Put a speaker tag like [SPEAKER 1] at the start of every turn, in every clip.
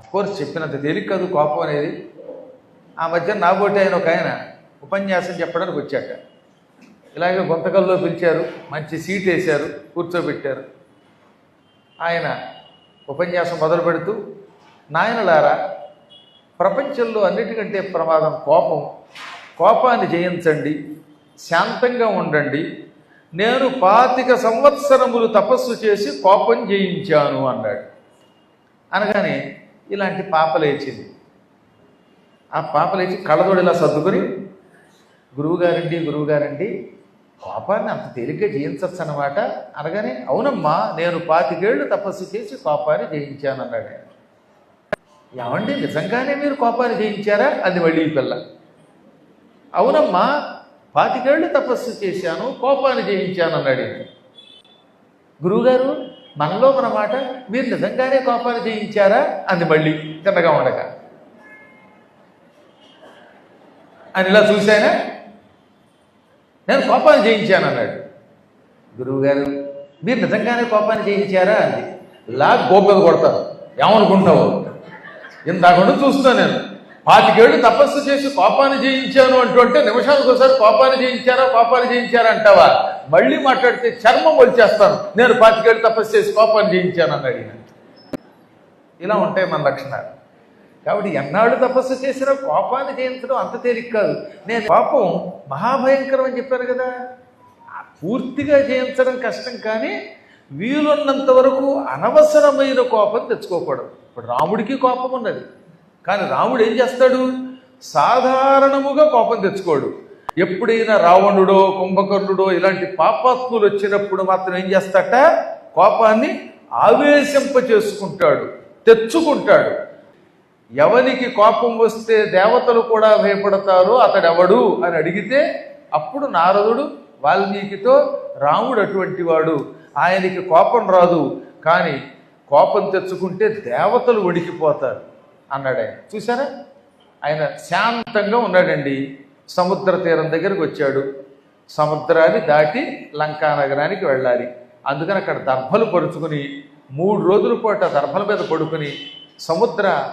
[SPEAKER 1] Course చెప్పినంత తేలిక కాదు కోపం అనేది. ఆ మధ్య నాబోటి ఆయన ఒక ఆయన ఉపన్యాసం చెప్పడానికి వచ్చాక ఇలాగే గుంతకల్లో పిలిచారు మంచి సీట్ వేశారు కూర్చోబెట్టారు. ఆయన ఉపన్యాసం మొదలు పెడుతూ నాయనలారా ప్రపంచంలో అన్నిటికంటే ప్రమాదం కోపం. కోపాన్ని జయించండి శాంతంగా ఉండండి. నేను పాతిక సంవత్సరములు తపస్సు చేసి కోపం జయించాను అన్నాడు. అనగానే ఇలాంటి పాపలేచింది ఆ పాపలేచి కళ్ళతోడు ఇలా సర్దుకొని గురువుగారండి గురువుగారండి కోపాన్ని అంత తేలిగ్గా జయించచ్చు అనమాట అనగానే అవునమ్మా నేను పాతికేళ్ళు తపస్సు చేసి కోపాన్ని జయించాను అన్నాడు ఏమండి నిజంగానే మీరు కోపాన్ని జయించారా? అది మళ్ళీ పిల్ల. అవునమ్మా పాతికేళ్ళు తపస్సు చేశాను కోపాన్ని జయించాను అన్నాడు గురువుగారు మనలో మన మాట మీరు నిజంగానే కోపాలు చేయించారా అంది మళ్ళీ తిన్నగా ఉండక. అని ఇలా చూశానా? నేను కోపాన్ని చేయించాను అన్నాడు. గురువుగారు మీరు నిజంగానే కోపాన్ని చేయించారా అంది. లా గోపద కొడతాను ఏమనుకుంటావు ఇందాకుండా చూస్తాను నేను. పాతికేళ్ళు తపస్సు చేసి కోపాన్ని జయించాను అంటుంటే నిమిషాలకు నిమిషానికి ఒకసారి కోపాన్ని జయించారా కోపాన్ని జయించారా అంటావా? మళ్ళీ మాట్లాడితే చర్మం వచ్చేస్తాను నేను పాతికేళ్ళు తపస్సు చేసి కోపాన్ని చేయించాను అన్నాడు ఇలా ఉంటాయి మన లక్షణాలు. కాబట్టి ఎన్నాళ్ళు తపస్సు చేసినా కోపాన్ని జయించడం అంత తేలిక కాదు. నేను కోపం మహాభయంకరం అని చెప్పాను కదా. పూర్తిగా జయించడం కష్టం కానీ వీలున్నంత వరకు అనవసరమైన కోపం తెచ్చుకోకూడదు. ఇప్పుడు రాముడికి కోపం ఉన్నది. కానీ రాముడు ఏం చేస్తాడు? సాధారణముగా కోపం తెచ్చుకోడు. ఎప్పుడైనా రావణుడో కుంభకర్ణుడో ఇలాంటి పాపాత్ములు వచ్చినప్పుడు మాత్రం ఏం చేస్తాట? కోపాన్ని ఆవేశింప చేసుకుంటాడు తెచ్చుకుంటాడు. ఎవనికి కోపం వస్తే దేవతలు కూడా భయపడతారో అతడెవడు అని అడిగితే అప్పుడు నారదుడు వాల్మీకితో రాముడు అటువంటి వాడు ఆయనకి కోపం రాదు కానీ కోపం తెచ్చుకుంటే దేవతలు వణికిపోతారు అన్నాడు ఆయన చూసారా ఆయన శాంతంగా ఉన్నాడండి. సముద్ర తీరం దగ్గరికి వచ్చాడు. సముద్రాన్ని దాటి లంకా నగరానికి వెళ్ళాలి. అందుకని అక్కడ దర్భలు పరుచుకుని మూడు రోజుల పాటు దర్భల మీద పడుకుని సముద్ర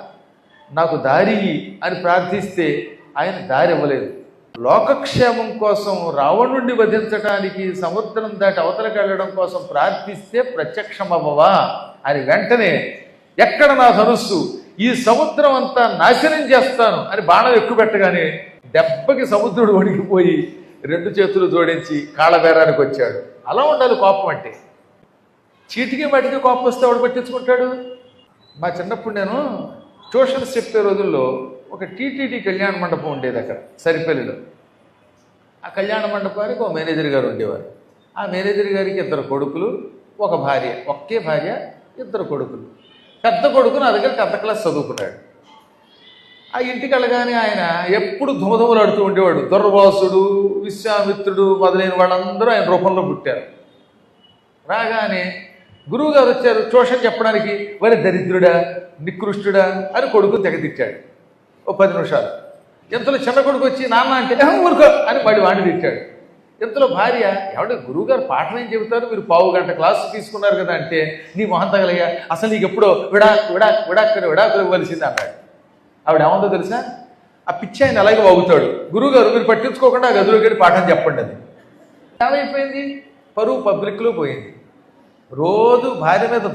[SPEAKER 1] నాకు దారి అని ప్రార్థిస్తే ఆయన దారి ఇవ్వలేదు. లోకక్షేమం కోసం రావణుణ్ణి వధించటానికి సముద్రం దాటి అవతలకి వెళ్ళడం కోసం ప్రార్థిస్తే ప్రత్యక్షమవ్వవా? అని వెంటనే ఎక్కడ నా ధనుస్సు? ఈ సముద్రం అంతా నాశనం చేస్తాను అని బాణం ఎక్కువ పెట్టగానే దెబ్బకి సముద్రుడు వణికిపోయి రెండు చేతులు జోడించి కాళ్ళబేరానికి వచ్చాడు. అలా ఉండాలి కోపం అంటే. చీటికి మటికి కోపం వస్తే ఎవడు పట్టించుకుంటాడు? మా చిన్నప్పుడు నేను ట్యూషన్స్ చెప్పే రోజుల్లో ఒక టీటీడీ కళ్యాణ మండపం ఉండేది అక్కడ సరిపల్లిలో. ఆ కళ్యాణ మండపానికి ఒక మేనేజర్ గారు ఉండేవారు. ఆ మేనేజర్ గారికి ఇద్దరు కొడుకులు ఒక భార్య ఒకే భార్య ఇద్దరు కొడుకులు. పెద్ద కొడుకు నా దగ్గర టెన్త్ క్లాస్ చదువుకున్నాడు. ఆ ఇంటికి వెళ్ళగానే ఆయన ఎప్పుడు ధుమధుమలాడుతూ ఉండేవాడు. దుర్వాసుడు విశ్వామిత్రుడు మొదలైన వాళ్ళందరూ ఆయన రూపంలో పుట్టారు. రాగానే గురువుగారు వచ్చారు ట్యూషన్ చెప్పడానికి. వరి దరిద్రుడా నికృష్టుడా అని కొడుకు తెగదిచ్చాడు ఓ పది నిమిషాలు. ఎంతలో చిన్న కొడుకు వచ్చి నాన్న అంటే ఊరుకో అని మడి వాడిని తిట్టాడు. ఎంతలో భార్య ఎవడ గురువుగారు పాఠం ఏం చెబుతారు? మీరు పావు గంట క్లాసు తీసుకున్నారు కదా అంటే నీ మొహం తగలయ్యా. అసలు నీకు ఎప్పుడో విడా విడా విడాకులు విడాకులు ఇవ్వాల్సింది అన్నాడు. ఆవిడ ఏమందో తెలుసా? ఆ పిచ్చి ఆయన అలాగే వాగుతాడు. గురువుగారు మీరు పట్టించుకోకుండా ఆ గదిలోకి వెళ్ళి పాఠం చెప్పండి అది. ఏమైపోయింది పరువు పబ్లిక్లో పోయింది. రోజు భార్య మీద